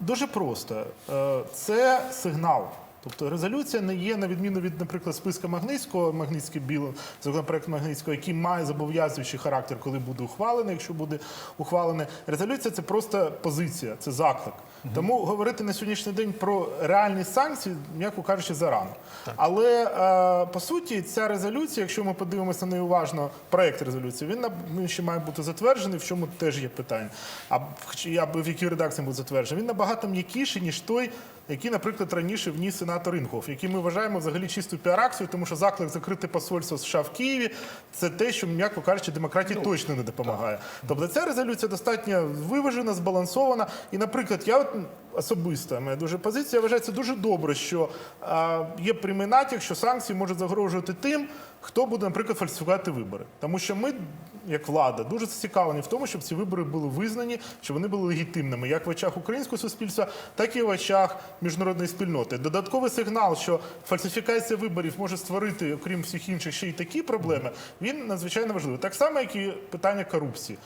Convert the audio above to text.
Дуже просто. Е, Це сигнал. Тобто резолюція не є, на відміну від, наприклад, списка Магнитського, Магнитський біло, законопроект Магнитського, який має зобов'язуючий характер, коли буде ухвалений, якщо буде ухвалений. Резолюція це просто позиція, це заклик. Тому говорити на сьогоднішній день про реальні санкції, м'яко кажучи, зарано. Але е, по суті, ця резолюція, якщо ми подивимося на неї уважно, проект резолюції, він, він ще має бути затверджений, в чому теж є питання. А в- якій редакції буде затверджений, він набагато м'якіший, ніж той, який, наприклад, раніше вніс сенатор Інхоф, який ми вважаємо взагалі чисту піар-акцію, тому що заклик закрити посольство США в Києві це те, що, м'яко кажучи, демократії точно не допомагає. Тобто ця резолюція достатньо виважена, збалансована. І, наприклад, я от особиста моя дуже позиція, я вважаю, це дуже добре, що а, є прямий натяк, що санкції можуть загрожувати тим, хто буде, наприклад, фальсифікувати вибори. Тому що ми, як влада, дуже зацікавлені в тому, щоб ці вибори були визнані, щоб вони були легітимними, як в очах українського суспільства, так і в очах міжнародної спільноти. Додатковий сигнал, що фальсифікація виборів може створити, окрім всіх інших, ще й такі проблеми, він надзвичайно важливий. Так само, як і питання корупції.